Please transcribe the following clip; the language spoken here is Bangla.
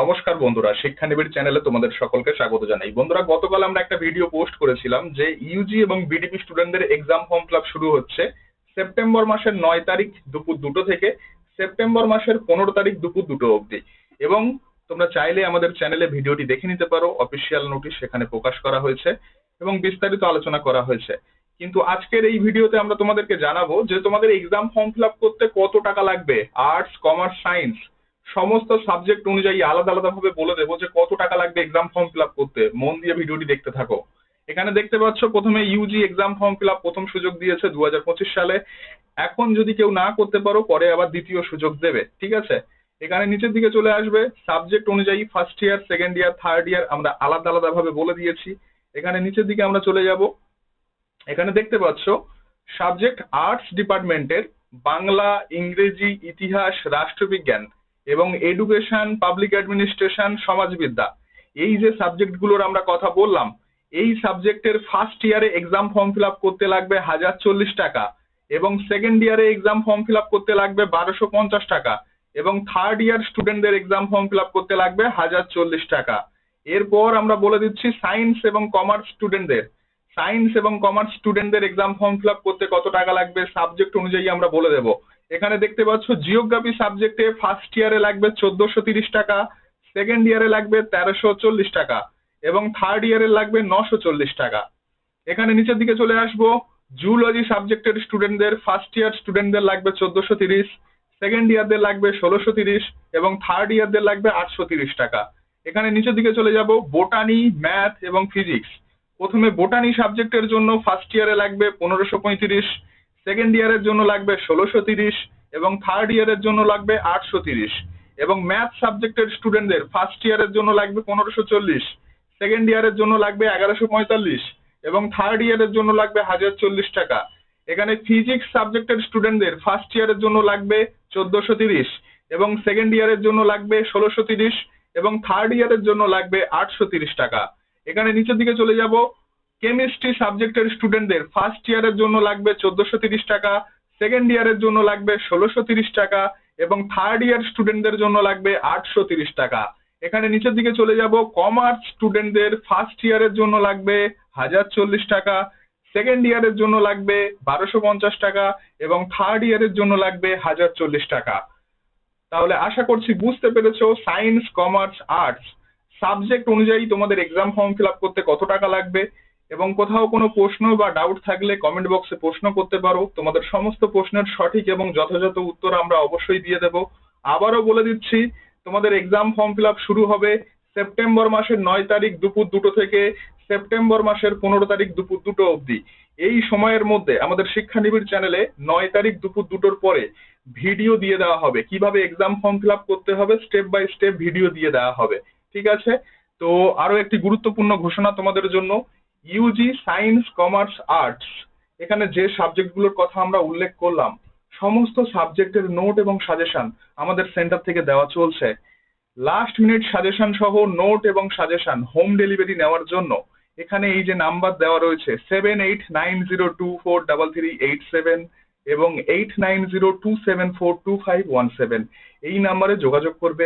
নমস্কার বন্ধুরা, শিক্ষানিবিড় চ্যানেলে তোমাদের সকলকে স্বাগত জানাই। বন্ধুরা, গতকাল আমরা একটা ভিডিও পোস্ট করেছিলাম যে ইউজি এবং বিডিপি স্টুডেন্টদের এক্সাম ফর্ম ফিল শুরু হচ্ছে সেপ্টেম্বর মাসের নয় তারিখ দুপুর দুটো থেকে সেপ্টেম্বর মাসের পনেরো তারিখ দুপুর দুটো অবধি। এবং তোমরা চাইলে আমাদের চ্যানেলে ভিডিওটি দেখে নিতে পারো অফিসিয়াল নোটিশ সেখানে প্রকাশ করা হয়েছে এবং বিস্তারিত আলোচনা করা হয়েছে। কিন্তু আজকের এই ভিডিওতে আমরা তোমাদেরকে জানাব যে তোমাদের এক্সাম ফর্ম ফিল করতে কত টাকা লাগবে? আর্টস কমার্স সায়েন্স সমস্ত সাবজেক্ট অনুযায়ী আলাদা আলাদা ভাবে বলে দেবো যে কত টাকা লাগবে এক্সাম ফর্ম ফিল আপ করতে। মন দিয়ে ভিডিওটি দেখতে থাকো। এখানে দেখতে পাচ্ছ প্রথমে UG exam form fill up প্রথম সুযোগ দিয়েছে দু সালে। এখন যদি কেউ না করতে পারো, পরে আবার দ্বিতীয় সুযোগ দেবে, ঠিক আছে? এখানে নিচের দিকে চলে আসবে। সাবজেক্ট অনুযায়ী first year second year third year আমরা আলাদা আলাদা ভাবে বলে দিয়েছি। এখানে নিচের দিকে আমরা চলে যাব। এখানে দেখতে পাচ্ছ সাবজেক্ট আর্টস ডিপার্টমেন্টের বাংলা, ইংরেজি, ইতিহাস, রাষ্ট্রবিজ্ঞান এবং এডুকেশন পাবলিক অ্যাডমিনিস্ট্রেশন সমাজবিদ্যা, এই যে সাবজেক্টগুলোর আমরা কথা বললাম, এই সাবজেক্টের ফার্স্ট ইয়ারে এক্সাম ফর্ম ফিল আপ করতে লাগবে হাজার চল্লিশ টাকা এবং সেকেন্ড ইয়ারে এক্সাম ফর্ম ফিল আপ করতে লাগবে বারোশো পঞ্চাশ টাকা এবং থার্ড ইয়ার স্টুডেন্টদের এক্সাম ফর্ম ফিল আপ করতে লাগবে হাজার চল্লিশ টাকা। এরপর আমরা বলে দিচ্ছি সায়েন্স এবং কমার্স স্টুডেন্টদের সায়েন্স এবং কমার্স স্টুডেন্টদের এক্সাম ফর্ম ফিল আপ করতে কত টাকা লাগবে? সাবজেক্ট অনুযায়ী আমরা বলে দেবো। এখানে দেখতে পাচ্ছ, জিওগ্রাফি সাবজেক্টে ফার্স্ট ইয়ারে লাগবে চোদ্দশো তিরিশ টাকা সেকেন্ড ইয়ারে লাগবে তেরোশো চল্লিশ টাকা এবং থার্ড ইয়ারে লাগবে নশো চল্লিশ টাকা। এখানে নিচের দিকে চলে আসব জুলজি সাবজেক্টের স্টুডেন্টদের ফার্স্ট ইয়ার স্টুডেন্টদের লাগবে চোদ্দশো তিরিশ সেকেন্ড ইয়ারদের লাগবে ষোলোশো তিরিশ এবং থার্ড ইয়ারদের লাগবে আটশো তিরিশ টাকা। এখানে নিচের দিকে চলে যাব বোটানি ম্যাথ এবং ফিজিক্স প্রথমে বোটানি সাবজেক্টের জন্য ফার্স্ট ইয়ারে লাগবে পনেরোশো পঁয়ত্রিশ সেকেন্ড ইয়ারের জন্য লাগবে ষোলোশো তিরিশ এবং থার্ড ইয়ারের জন্য লাগবে আটশো তিরিশ। এবং ম্যাথ সাবজেক্টের স্টুডেন্টদের ফার্স্ট ইয়ারের জন্য লাগবে পনেরোশো চল্লিশ। সেকেন্ড ইয়ারের জন্য লাগবে এগারোশো পঁয়তাল্লিশ। এবং থার্ড ইয়ারের জন্য লাগবে হাজার চল্লিশ টাকা। এখানে ফিজিক্স সাবজেক্টের স্টুডেন্টদের ফার্স্ট ইয়ারের জন্য লাগবে চোদ্দশো তিরিশ। এবং সেকেন্ড ইয়ারের জন্য লাগবে ষোলোশো তিরিশ। এবং থার্ড ইয়ারের জন্য লাগবে আটশো তিরিশ টাকা। এখানে নিচের দিকে চলে যাব। কেমিস্ট্রি সাবজেক্টের স্টুডেন্টদের ফার্স্ট ইয়ারের জন্য লাগবে চোদ্দশো তিরিশ টাকা সেকেন্ড ইয়ারের জন্য লাগবে ষোলোশো তিরিশ টাকা এবং থার্ড ইয়ার স্টুডেন্টদের জন্য লাগবে আটশো তিরিশ টাকা। এখানে নিচের দিকে চলে যাব কমার্স স্টুডেন্টদের ফার্স্ট ইয়ারের জন্য লাগবে হাজার চল্লিশ টাকা সেকেন্ড ইয়ারের জন্য লাগবে বারোশো পঞ্চাশ টাকা এবং থার্ড ইয়ারের জন্য লাগবে হাজার চল্লিশ টাকা। তাহলে আশা করছি বুঝতে পেরেছ সায়েন্স কমার্স আর্টস সাবজেক্ট অনুযায়ী তোমাদের এক্সাম ফর্ম ফিল আপ করতে কত টাকা লাগবে। এবং কোথাও কোনো প্রশ্ন বা ডাউট থাকলে কমেন্ট বক্সে প্রশ্ন করতে পারো। তোমাদের সমস্ত প্রশ্নের সঠিক এবং যথাযথ উত্তর আমরা অবশ্যই দিয়ে দেব। আবারও বলে দিচ্ছি, তোমাদের এক্সাম ফর্ম ফিল শুরু হবে সেপ্টেম্বর মাসের নয় তারিখ দুপুর দুটো থেকে সেপ্টেম্বর মাসের পনেরো তারিখ দুপুর দুটো অবধি। এই সময়ের মধ্যে আমাদের শিক্ষানিবিড় চ্যানেলে নয় তারিখ দুপুর দুটোর পরে ভিডিও দিয়ে দেওয়া হবে। কীভাবে এক্সাম ফর্ম ফিল করতে হবে স্টেপ বাই স্টেপ ভিডিও দিয়ে দেওয়া হবে। ঠিক আছে? তো আরও একটি গুরুত্বপূর্ণ ঘোষণা তোমাদের জন্য। ইউজি সায়েন্স কমার্স আর্টস এখানে যে সাবজেক্টগুলোর কথা আমরা উল্লেখ করলাম, সমস্ত সাবজেক্টের নোট এবং সাজেশন আমাদের সেন্টার থেকে দেওয়া চলছে। লাস্ট মিনিট সাজেশন সহ নোট এবং সাজেশন হোম ডেলিভারি নেওয়ার জন্য এখানে এই যে নাম্বার দেওয়া রয়েছে seven eight nine zero two four double three eight seven এবং eight nine zero two seven four two five one seven এই নাম্বারে যোগাযোগ করবে।